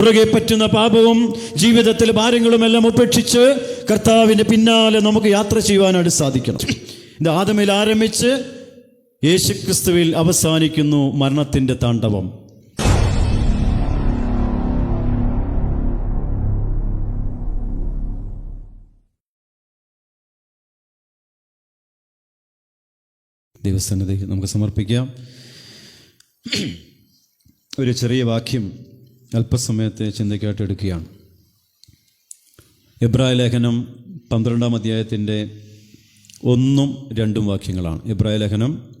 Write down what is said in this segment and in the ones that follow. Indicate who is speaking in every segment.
Speaker 1: പുറകെ പറ്റുന്ന പാപവും ജീവിതത്തിലെ ഭാരങ്ങളും എല്ലാം ഉപേക്ഷിച്ച് കർത്താവിന്റെ പിന്നാലെ നമുക്ക് യാത്ര ചെയ്യുവാനായിട്ട് സാധിക്കണം. ഇത് ആദമിൽ ആരംഭിച്ച് യേശുക്രിസ്തുവിൽ അവസാനിക്കുന്നു മരണത്തിന്റെ താണ്ഡവം. ദൈവസന്നദ്ധി നമുക്ക് സമർപ്പിക്കാം. ഒരു ചെറിയ വാക്യം. അല്പസമയത്തെ ചിന്തയ്ക്കായിട്ട് എടുക്കുകയാണ്. എബ്രായ ലേഖനം പന്ത്രണ്ടാം അധ്യായത്തിന്റെ ഒന്നും രണ്ടും വാക്യങ്ങളാണ്. എബ്രായ ലേഖനം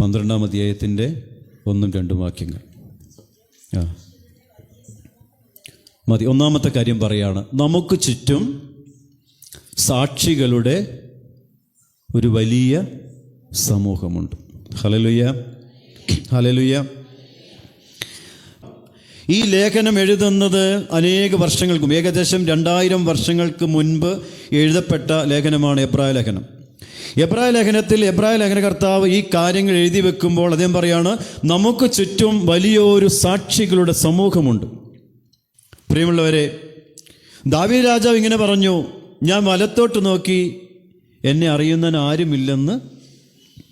Speaker 1: പന്ത്രണ്ടാം അധ്യായത്തിന്റെ ഒന്നും രണ്ടും വാക്യങ്ങൾ. ആ. മതി ഒന്നാമത്തെ കാര്യം പറയാണ്. നമുക്ക് ചുറ്റും സാക്ഷികളുടെ ഒരു വലിയ സമൂഹമുണ്ട്. ഹലലുയ ഹലലുയ്യ ഈ ലേഖനം എഴുതുന്നത് അനേക വർഷങ്ങൾക്കും ഏകദേശം രണ്ടായിരം വർഷങ്ങൾക്ക് മുൻപ് എഴുതപ്പെട്ട ലേഖനമാണ് എബ്രായ ലേഖനം. എബ്രായ ലേഖനത്തിൽ എബ്രായ ലേഖനകർത്താവ് ഈ കാര്യങ്ങൾ എഴുതി വെക്കുമ്പോൾ അദ്ദേഹം പറയാണ് നമുക്ക് ചുറ്റും വലിയൊരു സാക്ഷികളുടെ സമൂഹമുണ്ട്. പ്രിയമുള്ളവരെ ദാവി രാജാവ് ഇങ്ങനെ പറഞ്ഞു ഞാൻ വലത്തോട്ട് നോക്കി എന്നെ അറിയുന്നതിന് ആരുമില്ലെന്ന്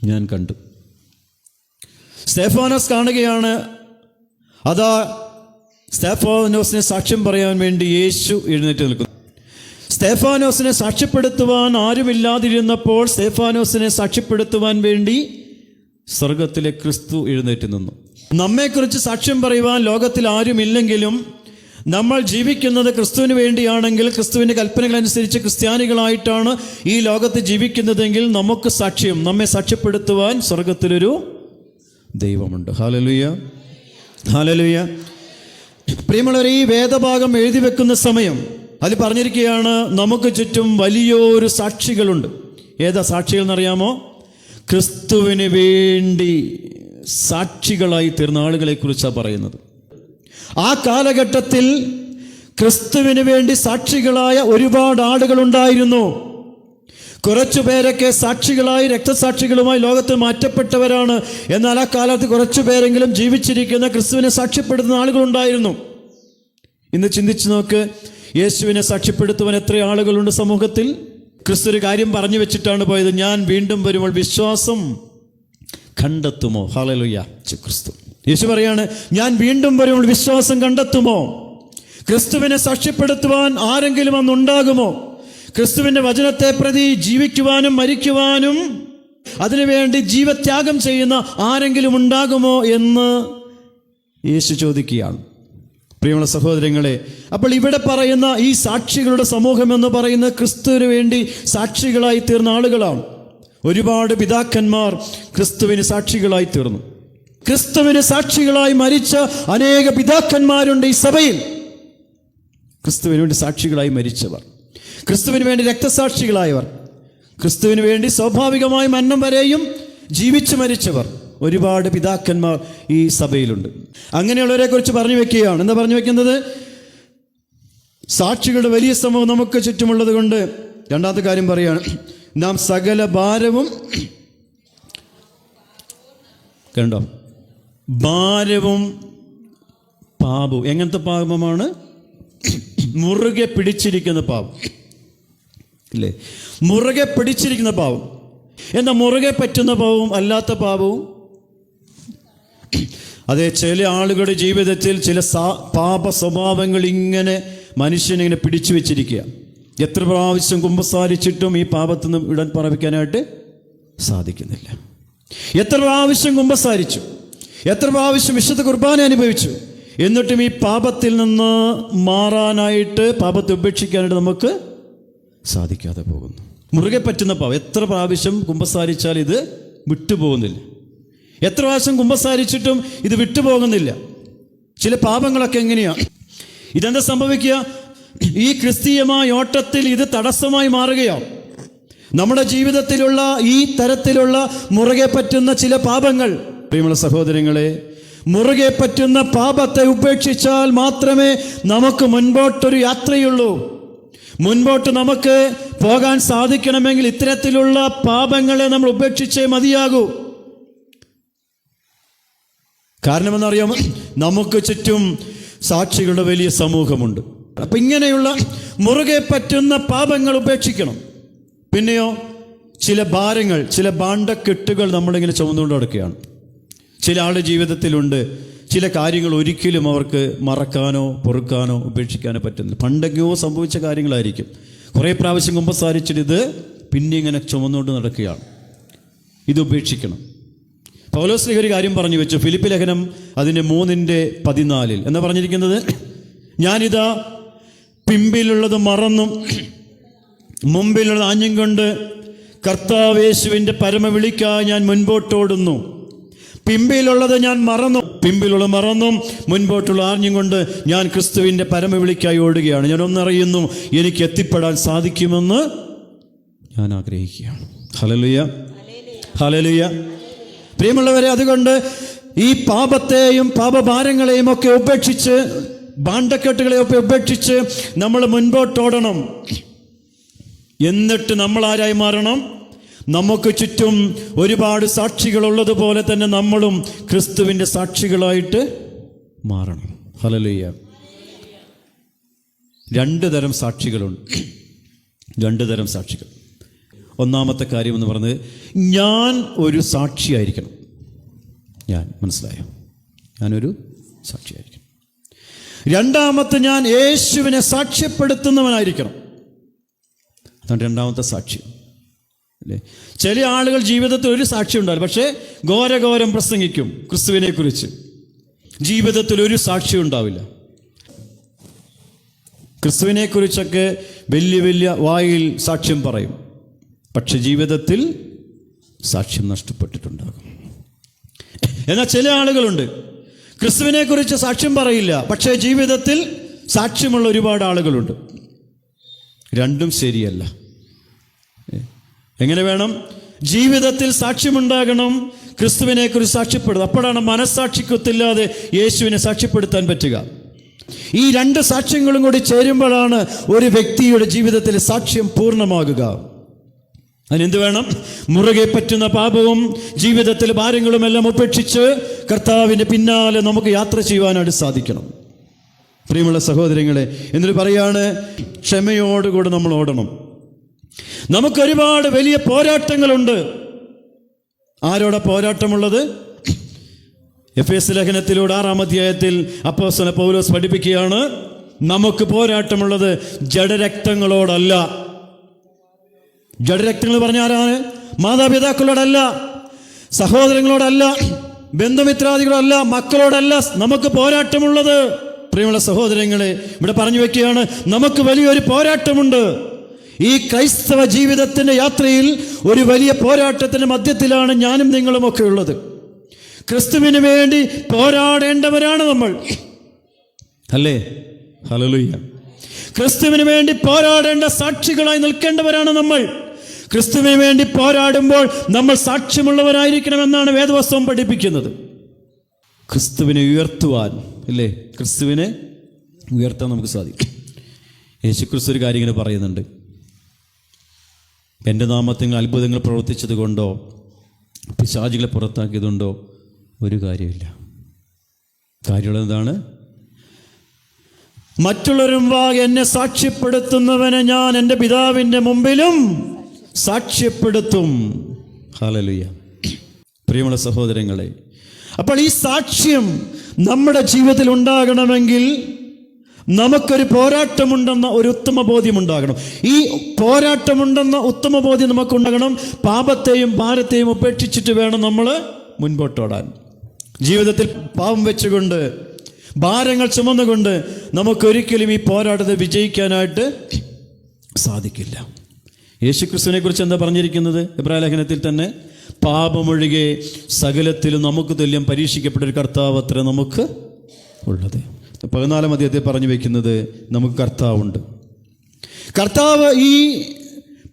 Speaker 1: ഞാൻ കണ്ടു. സ്റ്റെഫാനസ് കാണുകയാണ് അതാ സ്റ്റെഫാനോസിനെ സാക്ഷ്യം പറയാൻ വേണ്ടി യേശു എഴുന്നേറ്റ് നിൽക്കുന്നു. സ്തേഫാനോസിനെ സാക്ഷ്യപ്പെടുത്തുവാൻ ആരുമില്ലാതിരുന്നപ്പോൾ സ്തേഫാനോസിനെ സാക്ഷ്യപ്പെടുത്തുവാൻ വേണ്ടി സ്വർഗത്തിലെ ക്രിസ്തു എഴുന്നേറ്റ് നിന്നു. നമ്മെക്കുറിച്ച് സാക്ഷ്യം പറയുവാൻ ലോകത്തിൽ ആരുമില്ലെങ്കിലും നമ്മൾ ജീവിക്കുന്നത് ക്രിസ്തുവിന് വേണ്ടിയാണെങ്കിൽ ക്രിസ്തുവിന്റെ കൽപ്പനകളനുസരിച്ച് ക്രിസ്ത്യാനികളായിട്ടാണ് ഈ ലോകത്ത് ജീവിക്കുന്നതെങ്കിൽ നമുക്ക് സാക്ഷ്യം നമ്മെ സാക്ഷ്യപ്പെടുത്തുവാൻ സ്വർഗത്തിലൊരു ദൈവമുണ്ട്. ഹാലലുയ ഹാലലുയ പ്രിയമുള്ളവരെ ഈ വേദഭാഗം എഴുതി വെക്കുന്ന സമയം അതിൽ പറഞ്ഞിരിക്കുകയാണ് നമുക്ക് ചുറ്റും വലിയൊരു സാക്ഷികളുണ്ട്. ഏതാ സാക്ഷികൾ എന്നറിയാമോ? ക്രിസ്തുവിന് വേണ്ടി സാക്ഷികളായി തീർന്ന ആളുകളെ കുറിച്ചാണ് പറയുന്നത്. ആ കാലഘട്ടത്തിൽ ക്രിസ്തുവിന് വേണ്ടി സാക്ഷികളായ ഒരുപാട് ആളുകളുണ്ടായിരുന്നു. കുറച്ചു പേരൊക്കെ സാക്ഷികളായി രക്തസാക്ഷികളുമായി ലോകത്ത് മാറ്റപ്പെട്ടവരാണ്. എന്നാൽ ആ കാലത്ത് കുറച്ചു പേരെങ്കിലും ജീവിച്ചിരിക്കുന്ന ക്രിസ്തുവിനെ സാക്ഷ്യപ്പെടുത്തുന്ന ആളുകളുണ്ടായിരുന്നു. ഇന്ന് ചിന്തിച്ചു നോക്ക് യേശുവിനെ സാക്ഷ്യപ്പെടുത്തുവാൻ എത്ര ആളുകളുണ്ട് സമൂഹത്തിൽ? ക്രിസ്തു ഒരു കാര്യം പറഞ്ഞു വെച്ചിട്ടാണ് പോയത് ഞാൻ വീണ്ടും വരുമ്പോൾ വിശ്വാസം കണ്ടെത്തുമോ? ഹാലലുയ്യ ക്രിസ്തു. യേശു പറയാണ് ഞാൻ വീണ്ടും വരുമ്പോൾ വിശ്വാസം കണ്ടെത്തുമോ? ക്രിസ്തുവിനെ സാക്ഷ്യപ്പെടുത്തുവാൻ ആരെങ്കിലും അന്നുണ്ടാകുമോ? ക്രിസ്തുവിന്റെ വചനത്തെ പ്രതി ജീവിക്കുവാനും മരിക്കുവാനും അതിനുവേണ്ടി ജീവത്യാഗം ചെയ്യുന്ന ആരെങ്കിലും ഉണ്ടാകുമോ എന്ന് യേശു ചോദിക്കുകയാണ്. പ്രിയമുള്ള സഹോദരങ്ങളെ അപ്പോൾ ഇവിടെ പറയുന്ന ഈ സാക്ഷികളുടെ സമൂഹം എന്ന് പറയുന്ന ക്രിസ്തുവിന് വേണ്ടി സാക്ഷികളായി തീർന്ന ആളുകളാണ്. ഒരുപാട് പിതാക്കന്മാർ ക്രിസ്തുവിന് സാക്ഷികളായി തീർന്നു. ക്രിസ്തുവിന് സാക്ഷികളായി മരിച്ച അനേക പിതാക്കന്മാരുണ്ട് ഈ സഭയിൽ. ക്രിസ്തുവിന് വേണ്ടി സാക്ഷികളായി മരിച്ചവർ. ക്രിസ്തുവിന് വേണ്ടി രക്തസാക്ഷികളായവർ ക്രിസ്തുവിന് വേണ്ടി സ്വാഭാവികമായി മന്നം വരെയും ജീവിച്ചു മരിച്ചവർ ഒരുപാട് പിതാക്കന്മാർ ഈ സഭയിലുണ്ട്. അങ്ങനെയുള്ളവരെ കുറിച്ച് പറഞ്ഞു വെക്കുകയാണ്. എന്താ പറഞ്ഞു വെക്കുന്നത്? സാക്ഷികളുടെ വലിയ സമൂഹം നമുക്ക് ചുറ്റുമുള്ളത് കൊണ്ട് രണ്ടാമത്തെ കാര്യം പറയാണ്. നാം സകല ഭാരവും കണ്ടോ? ഭാരവും പാപവും. എങ്ങനത്തെ പാപമാണ്? മുറുകെ പിടിച്ചിരിക്കുന്ന പാവം. ഇല്ലേ? മുറുകെ പിടിച്ചിരിക്കുന്ന പാവം. എന്നാൽ മുറുകെ പറ്റുന്ന പാവവും അല്ലാത്ത പാപവും അതെ ചില ആളുകളുടെ ജീവിതത്തിൽ ചില സാ പാപ സ്വഭാവങ്ങൾ ഇങ്ങനെ മനുഷ്യനിങ്ങനെ പിടിച്ചു വെച്ചിരിക്കുക. എത്ര പ്രാവശ്യം കുമ്പസാരിച്ചിട്ടും ഈ പാപത്തിൽ നിന്ന് ഇടാൻ പറവിക്കാനായിട്ട് സാധിക്കുന്നില്ല. എത്ര പ്രാവശ്യം കുമ്പസാരിച്ചു? എത്ര പ്രാവശ്യം വിശുദ്ധ കുർബാന അനുഭവിച്ചു? എന്നിട്ടും ഈ പാപത്തിൽ നിന്ന് മാറാനായിട്ട് പാപത്തെ ഉപേക്ഷിക്കാനായിട്ട് നമുക്ക് സാധിക്കാതെ പോകുന്നു. മുറുകെ പറ്റുന്ന പാവം എത്ര പ്രാവശ്യം കുമ്പസാരിച്ചാൽ ഇത് വിട്ടുപോകുന്നില്ല? എത്ര പ്രാവശ്യം കുമ്പസാരിച്ചിട്ടും ഇത് വിട്ടുപോകുന്നില്ല? ചില പാപങ്ങളൊക്കെ എങ്ങനെയാണ് ഇതെന്താ സംഭവിക്കുക? ഈ ക്രിസ്തീയമായ ഓട്ടത്തിൽ ഇത് തടസ്സമായി മാറുകയാണ്. നമ്മുടെ ജീവിതത്തിലുള്ള ഈ തരത്തിലുള്ള മുറുകെ പറ്റുന്ന ചില പാപങ്ങൾ. പ്രിയമുള്ള സഹോദരങ്ങളെ മുറുകെ പറ്റുന്ന പാപത്തെ ഉപേക്ഷിച്ചാൽ മാത്രമേ നമുക്ക് മുൻപോട്ടൊരു യാത്രയുള്ളൂ. മുൻപോട്ട് നമുക്ക് പോകാൻ സാധിക്കണമെങ്കിൽ ഇത്തരത്തിലുള്ള പാപങ്ങളെ നമ്മൾ ഉപേക്ഷിച്ചേ മതിയാകൂ. കാരണമെന്നറിയാമോ? നമുക്ക് ചുറ്റും സാക്ഷികളുടെ വലിയ സമൂഹമുണ്ട്. അപ്പം ഇങ്ങനെയുള്ള മുറുകെ പറ്റുന്ന പാപങ്ങൾ ഉപേക്ഷിക്കണം. പിന്നെയോ ചില ഭാരങ്ങൾ ചില ഭാണ്ഡക്കെട്ടുകൾ നമ്മളിങ്ങനെ ചുമന്നുകൊണ്ട് നടക്കുകയാണ്. ചില ആളുടെ ജീവിതത്തിലുണ്ട്. ചില കാര്യങ്ങൾ ഒരിക്കലും അവർക്ക് മറക്കാനോ പൊറുക്കാനോ ഉപേക്ഷിക്കാനോ പറ്റുന്നില്ല. പണ്ടൊക്കെയോ സംഭവിച്ച കാര്യങ്ങളായിരിക്കും. കുറേ പ്രാവശ്യം കുമ്പസാരിച്ചിട്ട് ഇത് പിന്നെ ഇങ്ങനെ ചുമന്നുകൊണ്ട് നടക്കുകയാണ്. ഇത് ഉപേക്ഷിക്കണം. പൗലോസ്ലിഹ ഒരു കാര്യം പറഞ്ഞു വെച്ചു. ഫിലിപ്പ് ലേഖനം അതിന്റെ മൂന്നിന്റെ പതിനാലിൽ. എന്താ പറഞ്ഞിരിക്കുന്നത്? ഞാനിതാ പിമ്പിലുള്ളത് മറന്നും മുമ്പിലുള്ളത് ആഞ്ഞും കൊണ്ട് കർത്താവേശുവിന്റെ പരമവിളിക്കായി ഞാൻ മുൻപോട്ടോടുന്നു. പിമ്പിലുള്ളത് ഞാൻ മറന്നു. പിമ്പിലുള്ള മറന്നു മുൻപോട്ടുള്ള ആർഞ്ഞും കൊണ്ട് ഞാൻ ക്രിസ്തുവിന്റെ പരമവിളിക്കായി ഓടുകയാണ്. ഞാൻ ഒന്നറിയുന്നു എനിക്ക് എത്തിപ്പെടാൻ സാധിക്കുമെന്ന് ഞാൻ ആഗ്രഹിക്കുകയാണ്. ഹലലുയ ഹലലുയ പ്രിയമുള്ളവരെ അതുകൊണ്ട് ഈ പാപത്തെയും പാപഭാരങ്ങളെയും ഒക്കെ ഉപേക്ഷിച്ച് ഭാണ്ഡക്കെട്ടുകളെയൊക്കെ ഉപേക്ഷിച്ച് നമ്മൾ മുൻപോട്ടോടണം. എന്നിട്ട് നമ്മൾ ആരായി മാറണം? നമുക്ക് ചുറ്റും ഒരുപാട് സാക്ഷികളുള്ളതുപോലെ തന്നെ നമ്മളും ക്രിസ്തുവിന്റെ സാക്ഷികളായിട്ട് മാറണം. ഹലലുയ്യ രണ്ട് തരം സാക്ഷികളുണ്ട്. രണ്ട് തരം സാക്ഷികൾ. ഒന്നാമത്തെ കാര്യം എന്ന് പറഞ്ഞത് ഞാൻ ഒരു സാക്ഷിയായിരിക്കണം. ഞാൻ മനസ്സിലായോ? ഞാനൊരു സാക്ഷിയായിരിക്കണം. രണ്ടാമത്തെ ഞാൻ യേശുവിനെ സാക്ഷ്യപ്പെടുത്തുന്നവനായിരിക്കണം. അതാണ് രണ്ടാമത്തെ സാക്ഷ്യം അല്ലേ ചില ആളുകൾ ജീവിതത്തിൽ ഒരു സാക്ഷി ഉണ്ടാവില്ല. പക്ഷേ ഘോരഘോരം പ്രസംഗിക്കും ക്രിസ്തുവിനെ കുറിച്ച് ജീവിതത്തിൽ ഒരു സാക്ഷി ഉണ്ടാവില്ല. ക്രിസ്തുവിനെ കുറിച്ചൊക്കെ വലിയ വലിയ വായിൽ സാക്ഷ്യം പറയും. പക്ഷെ ജീവിതത്തിൽ സാക്ഷ്യം നഷ്ടപ്പെട്ടിട്ടുണ്ടാകും. എന്നാൽ ചില ആളുകളുണ്ട്. ക്രിസ്തുവിനെ കുറിച്ച് സാക്ഷ്യം പറയില്ല. പക്ഷേ ജീവിതത്തിൽ സാക്ഷ്യമുള്ള ഒരുപാട് ആളുകളുണ്ട്. രണ്ടും ശരിയല്ല. എങ്ങനെ വേണം? ജീവിതത്തിൽ സാക്ഷ്യമുണ്ടാകണം. ക്രിസ്തുവിനെ കുറിച്ച് സാക്ഷ്യപ്പെടുക. അപ്പോഴാണ് മനസ്സാക്ഷിക്കൊത്തില്ലാതെ യേശുവിനെ സാക്ഷ്യപ്പെടുത്താൻ പറ്റുക. ഈ രണ്ട് സാക്ഷ്യങ്ങളും കൂടി ചേരുമ്പോഴാണ് ഒരു വ്യക്തിയുടെ ജീവിതത്തിൽ സാക്ഷ്യം പൂർണമാകുക. അതിനെന്ത് വേണം? മുറുകെ പറ്റുന്ന പാപവും ജീവിതത്തിലെ ഭാരങ്ങളും എല്ലാം ഉപേക്ഷിച്ച് കർത്താവിന്റെ പിന്നാലെ നമുക്ക് യാത്ര ചെയ്യുവാനായിട്ട് സാധിക്കണം. പ്രിയമുള്ള സഹോദരങ്ങളെ എന്നിട്ട് പറയാണ് ക്ഷമയോടുകൂടെ നമ്മൾ ഓടണം. നമുക്കൊരുപാട് വലിയ പോരാട്ടങ്ങളുണ്ട്. ആരോടെ പോരാട്ടമുള്ളത്? എഫ് എസ് ലേഖനത്തിലൂടെ ആറാം അധ്യായത്തിൽ അപ്പോസ്തലൻ പൗലോസ് പഠിപ്പിക്കുകയാണ് നമുക്ക് പോരാട്ടമുള്ളത് ജഡരക്തങ്ങളോടല്ല. ജഡരക്തങ്ങൾ പറഞ്ഞ ആരാണ്? മാതാപിതാക്കളോടല്ല സഹോദരങ്ങളോടല്ല ബന്ധുമിത്രാദികളോടല്ല മക്കളോടല്ല നമുക്ക് പോരാട്ടമുള്ളത്. പ്രിയമുള്ള സഹോദരങ്ങളെ ഇവിടെ പറഞ്ഞു വെക്കുകയാണ് നമുക്ക് വലിയൊരു പോരാട്ടമുണ്ട്. ഈ ക്രൈസ്തവ ജീവിതത്തിന്റെ യാത്രയിൽ ഒരു വലിയ പോരാട്ടത്തിന്റെ മധ്യത്തിലാണ് ഞാനും നിങ്ങളും ഒക്കെ ഉള്ളത്. ക്രിസ്തുവിന് വേണ്ടി പോരാടേണ്ടവരാണ് നമ്മൾ. അല്ലേ? ഹലലുയ്യ ക്രിസ്തുവിന് വേണ്ടി പോരാടേണ്ട സാക്ഷികളായി നിൽക്കേണ്ടവരാണ് നമ്മൾ. ക്രിസ്തുവിന് വേണ്ടി പോരാടുമ്പോൾ നമ്മൾ സാക്ഷ്യമുള്ളവരായിരിക്കണമെന്നാണ് വേദവസ്തവം പഠിപ്പിക്കുന്നത്. ക്രിസ്തുവിനെ ഉയർത്തുവാൻ അല്ലേ? ക്രിസ്തുവിനെ ഉയർത്താൻ നമുക്ക് സാധിക്കും. യേശു ക്രിസ്തു ഒരു കാര്യം ഇങ്ങനെ പറയുന്നുണ്ട്. എന്റെ നാമത്തിൽ അത്ഭുതങ്ങൾ പ്രവർത്തിച്ചതുകൊണ്ടോ പിശാചികളെ പുറത്താക്കിയതുകൊണ്ടോ ഒരു കാര്യമില്ല കാര്യമുള്ളത് എന്താണ്? മറ്റുള്ളവരും വാഗ് എന്നെ സാക്ഷ്യപ്പെടുത്തുന്നവനെ ഞാൻ എന്റെ പിതാവിന്റെ മുമ്പിലും സാക്ഷ്യപ്പെടുത്തും. ഹാലലുയ്യ പ്രിയമുള്ള സഹോദരങ്ങളെ അപ്പോൾ ഈ സാക്ഷ്യം നമ്മുടെ ജീവിതത്തിൽ ഉണ്ടാകണമെങ്കിൽ നമുക്കൊരു പോരാട്ടമുണ്ടെന്ന ഒരു ഉത്തമ ബോധ്യം ഉണ്ടാകണം. ഈ പോരാട്ടമുണ്ടെന്ന ഉത്തമ ബോധ്യം നമുക്കുണ്ടാകണം. പാപത്തെയും ഭാരത്തെയും ഉപേക്ഷിച്ചിട്ട് വേണം നമ്മൾ മുൻപോട്ടോടാൻ. ജീവിതത്തിൽ പാപം വെച്ചുകൊണ്ട് ഭാരങ്ങൾ ചുമന്നുകൊണ്ട് നമുക്കൊരിക്കലും ഈ പോരാട്ടത്തെ വിജയിക്കാനായിട്ട് സാധിക്കില്ല. യേശുക്രിസ്തുവിനെ കുറിച്ച് എന്താ പറഞ്ഞിരിക്കുന്നത്? ഇബ്രാഹലേഖനത്തിൽ തന്നെ പാപമൊഴികെ സകലത്തിലും നമുക്ക് തുല്യം പരീക്ഷിക്കപ്പെട്ട ഒരു കർത്താവ് അത്ര നമുക്ക് ഉള്ളത്. പതിനാലാം അധ്യായത്തിൽ പറഞ്ഞു വയ്ക്കുന്നത് നമുക്ക് കർത്താവുണ്ട്. കർത്താവ് ഈ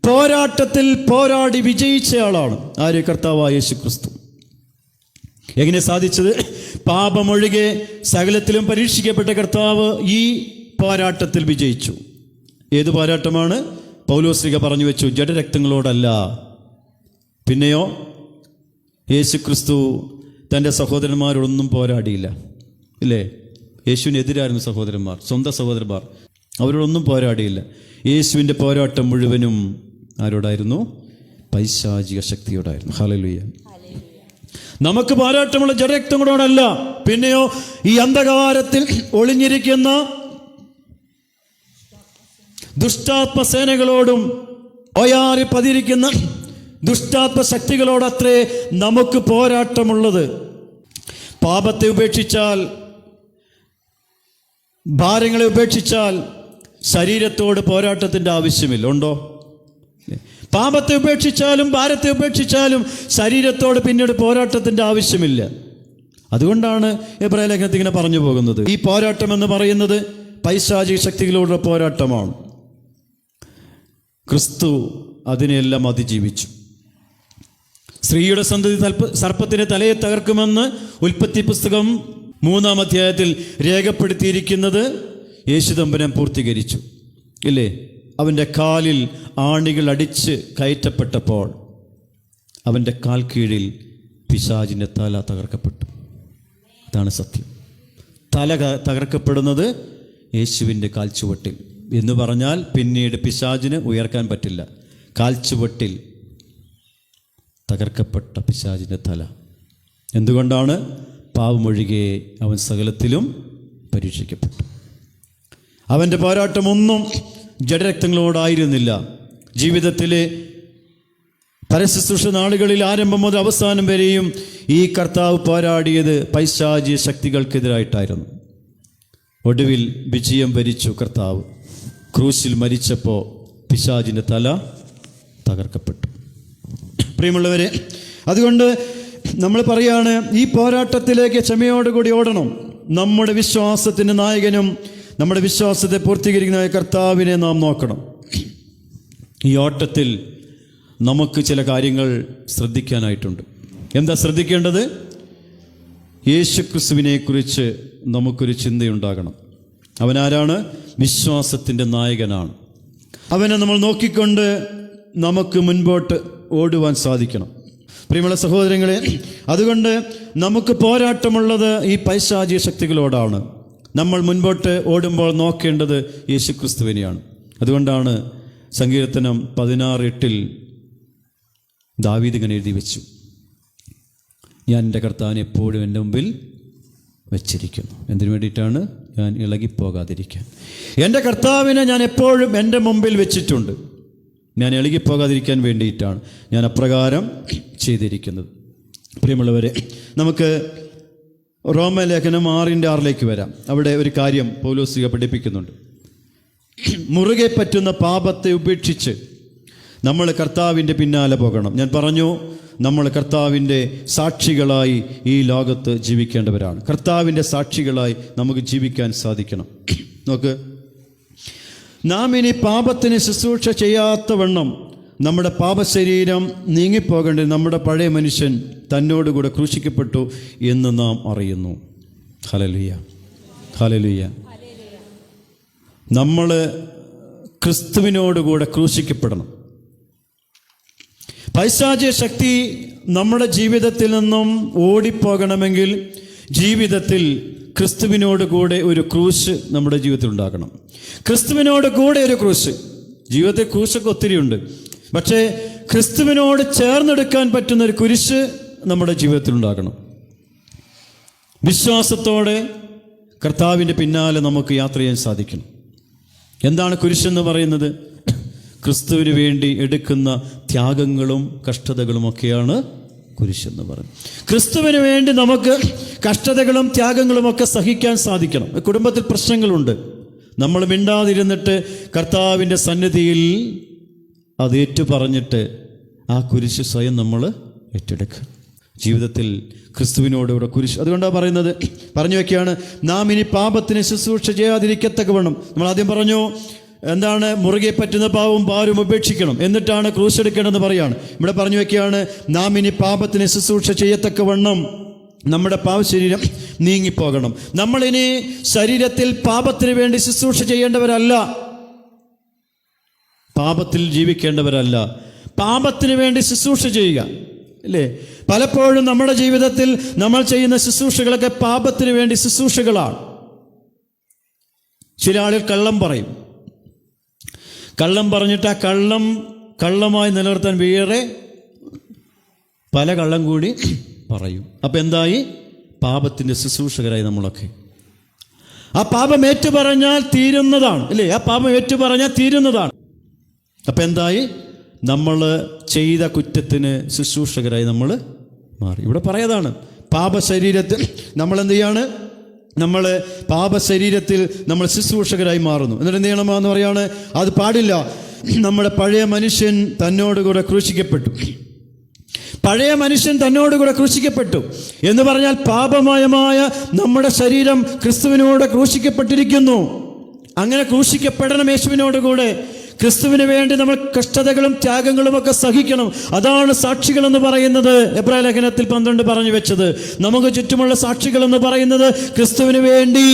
Speaker 1: പോരാട്ടത്തിൽ പോരാടി വിജയിച്ചയാളാണ് ആര്? കർത്താവായ യേശു ക്രിസ്തു എങ്ങനെ സാധിച്ചത്? പാപമൊഴികെ സകലത്തിലും പരീക്ഷിക്കപ്പെട്ട കർത്താവ് ഈ പോരാട്ടത്തിൽ വിജയിച്ചു. ഏത് പോരാട്ടമാണ്? പൗലോസ്ലിക പറഞ്ഞു വെച്ചു ജഡരക്തങ്ങളോടല്ല. പിന്നെയോ യേശു ക്രിസ്തു തന്റെ സഹോദരന്മാരോടൊന്നും പോരാടിയില്ല. ഇല്ലേ? യേശുവിനെതിരായിരുന്നു സഹോദരന്മാർ സ്വന്തം സഹോദരന്മാർ. അവരോടൊന്നും പോരാടിയില്ല. യേശുവിന്റെ പോരാട്ടം മുഴുവനും ആരോടായിരുന്നു? പൈശാചിക ശക്തിയോടായിരുന്നു. ഹലലുയ്യ നമുക്ക് പോരാട്ടമുള്ള ജഡരക്തങ്ങളോടല്ല പിന്നെയോ ഈ അന്ധകാരത്തിൽ ഒളിഞ്ഞിരിക്കുന്ന ദുഷ്ടാത്മസേനകളോടും ഒയാറി പതിരിക്കുന്ന ദുഷ്ടാത്മ ശക്തികളോടത്രേ നമുക്ക് പോരാട്ടമുള്ളത്. പാപത്തെ ഉപേക്ഷിച്ചാൽ ഭാരങ്ങളെ ഉപേക്ഷിച്ചാൽ ശരീരത്തോട് പോരാട്ടത്തിന്റെ ആവശ്യമില്ല. ഉണ്ടോ? പാപത്തെ ഉപേക്ഷിച്ചാലും ഭാരത്തെ ഉപേക്ഷിച്ചാലും ശരീരത്തോട് പിന്നീട് പോരാട്ടത്തിന്റെ ആവശ്യമില്ല. അതുകൊണ്ടാണ് എബ്രാഹിം ലേഖനത്തിൽ ഇങ്ങനെ പറഞ്ഞു പോകുന്നത്. ഈ പോരാട്ടം എന്ന് പറയുന്നത് പൈശാചിക ശക്തികളോടുള്ള പോരാട്ടമാണ്. ക്രിസ്തു അതിനെല്ലാം അതിജീവിച്ചു. സ്ത്രീയുടെ സന്തതി തൽപ്പ സർപ്പത്തിന്റെ തലയെ തകർക്കുമെന്ന് ഉൽപ്പത്തി പുസ്തകം മൂന്നാം അധ്യായത്തിൽ രേഖപ്പെടുത്തിയിരിക്കുന്നത് യേശുദമ്പനം പൂർത്തീകരിച്ചു. ഇല്ലേ? അവന്റെ കാലിൽ ആണികൾ അടിച്ച് കയറ്റപ്പെട്ടപ്പോൾ അവന്റെ കാൽ കീഴിൽ പിശാചിന്റെ തല തകർക്കപ്പെട്ടു. അതാണ് സത്യം. തല തകർക്കപ്പെടുന്നത് യേശുവിന്റെ കാൽച്ചുവട്ടിൽ എന്ന് പറഞ്ഞാൽ പിന്നീട് പിശാചിന് ഉയർക്കാൻ പറ്റില്ല. കാൽച്ചുവട്ടിൽ തകർക്കപ്പെട്ട പിശാചിന്റെ തല. എന്തുകൊണ്ടാണ്? പാവമൊഴികെ അവൻ സകലത്തിലും പരീക്ഷിക്കപ്പെട്ടു. അവന്റെ പോരാട്ടമൊന്നും ജഡരക്തങ്ങളോടായിരുന്നില്ല. ജീവിതത്തിലെ പരശുശ്രൂഷ നാളുകളിൽ ആരംഭം മുതൽ അവസാനം വരെയും ഈ കർത്താവ് പോരാടിയത് പൈശാചി ശക്തികൾക്കെതിരായിട്ടായിരുന്നു. ഒടുവിൽ വിജയം ഭരിച്ചു കർത്താവ്. ക്രൂശിൽ മരിച്ചപ്പോൾ പിശാചിന്റെ തല തകർക്കപ്പെട്ടു. പ്രിയമുള്ളവരെ അതുകൊണ്ട് നമ്മൾ പറയാണ് ഈ പോരാട്ടത്തിലേക്ക് ക്ഷമയോടുകൂടി ഓടണം. നമ്മുടെ വിശ്വാസത്തിന്റെ നായകനും നമ്മുടെ വിശ്വാസത്തെ പൂർത്തീകരിക്കുന്ന കർത്താവിനെ നാം നോക്കണം. ഈ ഓട്ടത്തിൽ നമുക്ക് ചില കാര്യങ്ങൾ ശ്രദ്ധിക്കാനായിട്ടുണ്ട്. എന്താ ശ്രദ്ധിക്കേണ്ടത്? യേശുക്രിസ്തുവിനെ കുറിച്ച് നമുക്കൊരു ചിന്തയുണ്ടാകണം. അവനാരാണ് വിശ്വാസത്തിന്റെ നായകനാണ്. അവനെ നമ്മൾ നോക്കിക്കൊണ്ട് നമുക്ക് മുൻപോട്ട് ഓടുവാൻ സാധിക്കണം. പ്രിയമുള്ള സഹോദരങ്ങളെ അതുകൊണ്ട് നമുക്ക് പോരാട്ടമുള്ളത് ഈ പൈശാചിക ശക്തികളോടാണ്. നമ്മൾ മുൻപോട്ട് ഓടുമ്പോൾ നോക്കേണ്ടത് യേശുക്രിസ്തുവിനെയാണ്. അതുകൊണ്ടാണ് സങ്കീർത്തനം പതിനാറ് എട്ടിൽ ദാവീദിങ്ങനെ എഴുതി വെച്ചു. ഞാൻ എന്റെ കർത്താവിനെ എപ്പോഴും എന്റെ മുമ്പിൽ വെച്ചിരിക്കുന്നു. എന്തിനു വേണ്ടിയിട്ടാണ്? ഞാൻ ഇളകിപ്പോകാതിരിക്കാൻ. എന്റെ കർത്താവിനെ ഞാൻ എപ്പോഴും എന്റെ മുമ്പിൽ വെച്ചിട്ടുണ്ട്. ഞാൻ ഇളകിപ്പോകാതിരിക്കാൻ വേണ്ടിയിട്ടാണ് ഞാൻ അപ്രകാരം ചെയ്തിരിക്കുന്നത്. പ്രിയമുള്ളവരെ നമുക്ക് റോമലേഖനം ആറിന്റെ ആറിലേക്ക് വരാം. അവിടെ ഒരു കാര്യം പൗലോസിക പഠിപ്പിക്കുന്നുണ്ട്. മുറുകെ പറ്റുന്ന പാപത്തെ ഉപേക്ഷിച്ച് നമ്മൾ കർത്താവിന്റെ പിന്നാലെ പോകണം. ഞാൻ പറഞ്ഞു നമ്മൾ കർത്താവിന്റെ സാക്ഷികളായി ഈ ലോകത്ത് ജീവിക്കേണ്ടവരാണ്. കർത്താവിന്റെ സാക്ഷികളായി നമുക്ക് ജീവിക്കാൻ സാധിക്കണം. നോക്ക് നാം ഇനി പാപത്തിന് ശുശ്രൂഷ ചെയ്യാത്തവണ്ണം നമ്മുടെ പാപശരീരം നീങ്ങിപ്പോകേണ്ടത് നമ്മുടെ പഴയ മനുഷ്യൻ തന്നോടുകൂടെ ക്രൂശിക്കപ്പെട്ടു എന്ന് നാം അറിയുന്നു. ഹലലുയ്യ ഹലലുയ്യ നമ്മൾ ക്രിസ്തുവിനോടുകൂടെ ക്രൂശിക്കപ്പെടണം. പൈശാചിക ശക്തി നമ്മുടെ ജീവിതത്തിൽ നിന്നും ഓടിപ്പോകണമെങ്കിൽ ജീവിതത്തിൽ ക്രിസ്തുവിനോട് കൂടെ ഒരു ക്രൂശ് നമ്മുടെ ജീവിതത്തിൽ ഉണ്ടാക്കണം ക്രിസ്തുവിനോട് കൂടെ ഒരു ക്രൂശ്. ജീവിതത്തിൽ ക്രൂശൊക്കെ ഒത്തിരിയുണ്ട് പക്ഷേ ക്രിസ്തുവിനോട് ചേർന്നെടുക്കാൻ പറ്റുന്ന ഒരു കുരിശ് നമ്മുടെ ജീവിതത്തിൽ ഉണ്ടാക്കണം വിശ്വാസത്തോടെ കർത്താവിന്റെ പിന്നാലെ നമുക്ക് യാത്ര ചെയ്യാൻ സാധിക്കണം എന്താണ് കുരിശെന്ന് പറയുന്നത്? ക്രിസ്തുവിന് വേണ്ടി എടുക്കുന്ന ത്യാഗങ്ങളും കഷ്ടതകളും ഒക്കെയാണ് കുരിശെന്ന് പറഞ്ഞു. ക്രിസ്തുവിന് വേണ്ടി നമുക്ക് കഷ്ടതകളും ത്യാഗങ്ങളും ഒക്കെ സഹിക്കാൻ സാധിക്കണം. കുടുംബത്തിൽ പ്രശ്നങ്ങളുണ്ട്. നമ്മൾ മിണ്ടാതിരുന്നിട്ട് കർത്താവിന്റെ സന്നിധിയിൽ അത് ഏറ്റു പറഞ്ഞിട്ട് ആ കുരിശ് സ്വയം നമ്മൾ ഏറ്റെടുക്കുക. ജീവിതത്തിൽ ക്രിസ്തുവിനോടുകൂടെ കുരിശ്. അതുകൊണ്ടാണ് പറയുന്നത്. പറഞ്ഞു വെക്കുകയാണ് നാം ഇനി പാപത്തിന് ശുശ്രൂഷ ചെയ്യാതിരിക്കത്തക്ക വേണം നമ്മൾ ആദ്യം പറഞ്ഞു എന്താണ് മുറുകെ പറ്റുന്ന പാവം പാരും ഉപേക്ഷിക്കണം. എന്നിട്ടാണ് ക്രൂസ് എടുക്കേണ്ടതെന്ന് പറയാണ്. ഇവിടെ പറഞ്ഞു വെക്കുകയാണ് നാം ഇനി പാപത്തിന് ശുശ്രൂഷ ചെയ്യത്തക്കവണ്ണം നമ്മുടെ പാവ ശരീരം നീങ്ങിപ്പോകണം. നമ്മളിനി ശരീരത്തിൽ പാപത്തിന് വേണ്ടി ശുശ്രൂഷ ചെയ്യേണ്ടവരല്ല. പാപത്തിൽ ജീവിക്കേണ്ടവരല്ല. പാപത്തിന് വേണ്ടി ശുശ്രൂഷ ചെയ്യുക. അല്ലേ പലപ്പോഴും നമ്മുടെ ജീവിതത്തിൽ നമ്മൾ ചെയ്യുന്ന ശുശ്രൂഷകളൊക്കെ പാപത്തിന് വേണ്ടി ശുശ്രൂഷകളാണ്. ചില ആളുകൾ കള്ളം പറയും. കള്ളം പറഞ്ഞിട്ട് ആ കള്ളം കള്ളമായി നിലനിർത്താൻ വേറെ പല കള്ളം കൂടി പറയും. അപ്പം എന്തായി? പാപത്തിന്റെ ശുശ്രൂഷകരായി നമ്മളൊക്കെ. ആ പാപം ഏറ്റു പറഞ്ഞാൽ തീരുന്നതാണ് അല്ലേ? ആ പാപം ഏറ്റു പറഞ്ഞാൽ തീരുന്നതാണ്. അപ്പം എന്തായി? നമ്മൾ ചെയ്ത കുറ്റത്തിന് ശുശ്രൂഷകരായി നമ്മൾ മാറി. ഇവിടെ പറയതാണ് പാപശരീരത്തിൽ നമ്മൾ എന്ത് ചെയ്യാണ് നമ്മൾ പാപശരീരത്തിൽ നമ്മൾ ശുശ്രൂഷകരായി മാറുന്നു. എന്നിട്ട് എന്ത് ചെയ്യണമെന്ന് പറയാണ്? അത് പാടില്ല. നമ്മുടെ പഴയ മനുഷ്യൻ തന്നോടുകൂടെ ക്രൂശിക്കപ്പെട്ടു. പഴയ മനുഷ്യൻ തന്നോടുകൂടെ ക്രൂശിക്കപ്പെട്ടു. എന്ന് പറഞ്ഞാൽ പാപമയമായ നമ്മുടെ ശരീരം ക്രിസ്തുവിനോട് ക്രൂശിക്കപ്പെട്ടിരിക്കുന്നു. അങ്ങനെ ക്രൂശിക്കപ്പെടണം യേശുവിനോട് കൂടെ. ക്രിസ്തുവിന് വേണ്ടി നമ്മൾ കഷ്ടതകളും ത്യാഗങ്ങളും ഒക്കെ സഹിക്കണം. അതാണ് സാക്ഷികൾ എന്ന് പറയുന്നത്. എബ്രാഹിം ലേഖനത്തിൽ പന്ത്രണ്ട് പറഞ്ഞു വെച്ചത്. നമുക്ക് ചുറ്റുമുള്ള സാക്ഷികൾ എന്ന് പറയുന്നത് ക്രിസ്തുവിന് വേണ്ടി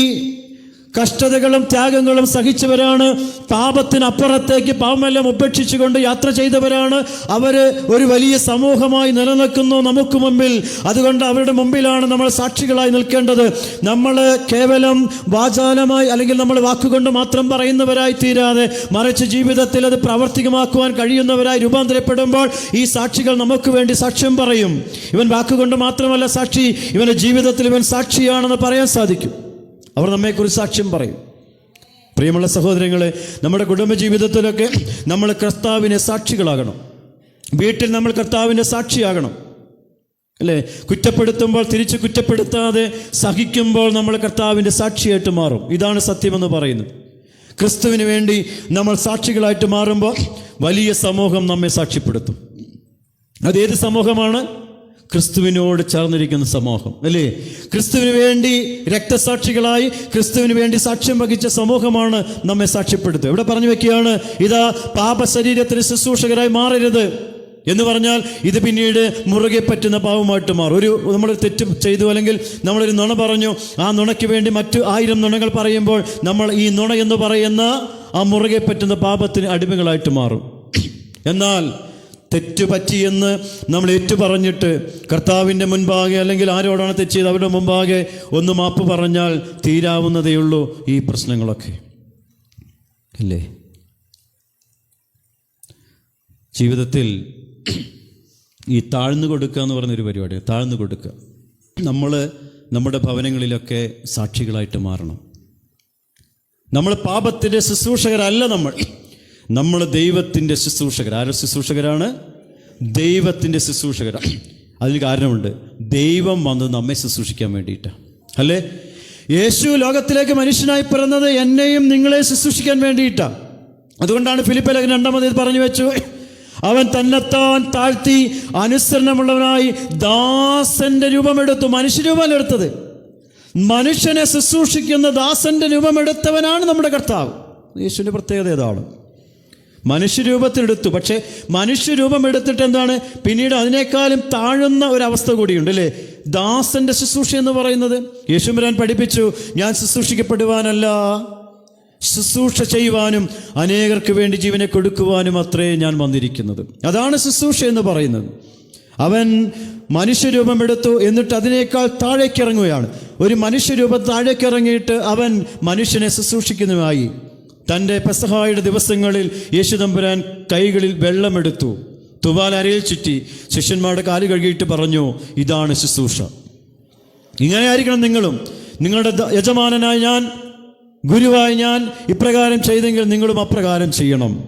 Speaker 1: കഷ്ടതകളും ത്യാഗങ്ങളും സഹിച്ചവരാണ്. പാപത്തിനപ്പുറത്തേക്ക് പാവമെല്ലാം ഉപേക്ഷിച്ചുകൊണ്ട് യാത്ര ചെയ്തവരാണ്. അവർ ഒരു വലിയ സമൂഹമായി നിലനിൽക്കുന്നു നമുക്ക് മുമ്പിൽ. അതുകൊണ്ട് അവരുടെ മുമ്പിലാണ് നമ്മൾ സാക്ഷികളായി നിൽക്കേണ്ടത്. നമ്മൾ കേവലം വാചാലമായി അല്ലെങ്കിൽ നമ്മൾ വാക്കുകൊണ്ട് മാത്രം പറയുന്നവരായി തീരാതെ മറിച്ച് ജീവിതത്തിൽ അത് പ്രാവർത്തികമാക്കുവാൻ കഴിയുന്നവരായി രൂപാന്തരപ്പെടുമ്പോൾ ഈ സാക്ഷികൾ നമുക്ക് വേണ്ടി സാക്ഷ്യം പറയും. ഇവൻ വാക്കുകൊണ്ട് മാത്രമല്ല സാക്ഷി. ഇവന്റെ ജീവിതത്തിൽ ഇവൻ സാക്ഷിയാണെന്ന് പറയാൻ സാധിക്കും. അവർ നമ്മെക്കുറിച്ച് സാക്ഷ്യം പറയും. പ്രിയമുള്ള സഹോദരങ്ങളെ നമ്മുടെ കുടുംബ കുടുംബജീവിതത്തിലൊക്കെ നമ്മൾ കർത്താവിനെ സാക്ഷികളാകണം. വീട്ടിൽ നമ്മൾ കർത്താവിന്റെ സാക്ഷിയാകണം. അല്ലേ? കുറ്റപ്പെടുത്തുമ്പോൾ തിരിച്ച് കുറ്റപ്പെടുത്താതെ സഹിക്കുമ്പോൾ നമ്മൾ കർത്താവിന്റെ സാക്ഷിയായിട്ട് മാറും. ഇതാണ് സത്യമെന്ന് പറയുന്നത്. ക്രിസ്തുവിന് വേണ്ടി നമ്മൾ സാക്ഷികളായിട്ട് മാറുമ്പോൾ വലിയ സമൂഹം നമ്മെ സാക്ഷ്യപ്പെടുത്തും. അതേത് സമൂഹമാണ്? ക്രിസ്തുവിനോട് ചേർന്നിരിക്കുന്ന സമൂഹം അല്ലേ? ക്രിസ്തുവിന് വേണ്ടി രക്തസാക്ഷികളായി ക്രിസ്തുവിന് വേണ്ടി സാക്ഷ്യം വഹിച്ച സമൂഹമാണ് നമ്മെ സാക്ഷ്യപ്പെടുത്തുക. ഇവിടെ പറഞ്ഞു വെക്കുകയാണ് ഇതാ പാപശരീരത്തിന് ശുശ്രൂഷകരായി മാറരുത് എന്ന് പറഞ്ഞാൽ ഇത് പിന്നീട് മുറുകെ പറ്റുന്ന പാവമായിട്ട് മാറും. ഒരു നമ്മൾ തെറ്റ് ചെയ്തു അല്ലെങ്കിൽ നമ്മളൊരു നുണ പറഞ്ഞു ആ നുണയ്ക്ക് വേണ്ടി മറ്റു ആയിരം നുണകൾ പറയുമ്പോൾ നമ്മൾ ഈ നുണ എന്ന് പറയുന്ന ആ മുറുകെ പറ്റുന്ന പാപത്തിന് അടിമകളായിട്ട് മാറും. എന്നാൽ തെറ്റ് പറ്റിയെന്ന് നമ്മൾ ഏറ്റു പറഞ്ഞിട്ട് കർത്താവിന്റെ മുൻപാകെ അല്ലെങ്കിൽ ആരോടാണ് തെറ്റ് ചെയ്ത് അവരുടെ മുമ്പാകെ ഒന്ന് മാപ്പ് പറഞ്ഞാൽ തീരാവുന്നതേയുള്ളൂ ഈ പ്രശ്നങ്ങളൊക്കെ. അല്ലേ ജീവിതത്തിൽ ഈ താഴ്ന്നു കൊടുക്കുക എന്ന് പറയുന്നൊരു പരിപാടി താഴ്ന്നു കൊടുക്കുക. നമ്മൾ നമ്മുടെ ഭവനങ്ങളിലൊക്കെ സാക്ഷികളായിട്ട് മാറണം. നമ്മൾ പാപത്തിന്റെ ശുശ്രൂഷകരല്ല നമ്മൾ. നമ്മൾ ദൈവത്തിന്റെ ശുശ്രൂഷകർ. ആരുടെ ശുശ്രൂഷകരാണ്? ദൈവത്തിന്റെ ശുശ്രൂഷകരാണ് അതിന് കാരണമുണ്ട്. ദൈവം വന്ന് നമ്മെ ശുശ്രൂഷിക്കാൻ വേണ്ടിയിട്ടാണ് അല്ലേ? യേശു ലോകത്തിലേക്ക് മനുഷ്യനായി പിറന്നത് എന്നെയും നിങ്ങളെ ശുശ്രൂഷിക്കാൻ വേണ്ടിയിട്ടാണ് അതുകൊണ്ടാണ് ഫിലിപ്പ് ലഗൻ രണ്ടാമത് പറഞ്ഞു വെച്ചു. അവൻ തന്നെത്താൻ താഴ്ത്തി അനുസരണമുള്ളവനായി ദാസന്റെ രൂപമെടുത്തു. മനുഷ്യരൂപം എടുത്തത്. മനുഷ്യനെ ശുശ്രൂഷിക്കുന്ന ദാസന്റെ രൂപമെടുത്തവനാണ് നമ്മുടെ കർത്താവ്. യേശുവിന്റെ പ്രത്യേകത ഏതാണ്? മനുഷ്യരൂപത്തിലെടുത്തു പക്ഷേ മനുഷ്യരൂപം എടുത്തിട്ട് എന്താണ് പിന്നീട് അതിനേക്കാളും താഴുന്ന ഒരവസ്ഥ കൂടിയുണ്ട് അല്ലേ? ദാസന്റെ ശുശ്രൂഷ എന്ന് പറയുന്നത്. യേശുമരാൻ പഠിപ്പിച്ചു ഞാൻ ശുശ്രൂഷിക്കപ്പെടുവാനല്ല. ശുശ്രൂഷ ചെയ്യുവാനും അനേകർക്ക് വേണ്ടി ജീവനെ കൊടുക്കുവാനും അത്രേ ഞാൻ വന്നിരിക്കുന്നത്. അതാണ് ശുശ്രൂഷ എന്ന് പറയുന്നത്. അവൻ മനുഷ്യരൂപം എടുത്തു എന്നിട്ട് അതിനേക്കാൾ താഴേക്കിറങ്ങുകയാണ്. ഒരു മനുഷ്യരൂപം താഴേക്കിറങ്ങിയിട്ട് അവൻ മനുഷ്യനെ ശുശ്രൂഷിക്കുന്നതുമായി. തന്റെ പെസഹായുടെ ദിവസങ്ങളിൽ യേശുദമ്പുരാൻ കൈകളിൽ വെള്ളമെടുത്തു. തുവാൽ അരയിൽ ചുറ്റി ശിഷ്യന്മാരുടെ കാൽ കഴുകിയിട്ട് പറഞ്ഞു ഇതാണ് ശുശ്രൂഷ. ഇങ്ങനെ ആയിരിക്കണം നിങ്ങളും. നിങ്ങളുടെ യജമാനനായ ഞാൻ ഗുരുവായി ഞാൻ ഇപ്രകാരം ചെയ്തെങ്കിൽ നിങ്ങളും അപ്രകാരം ചെയ്യണം.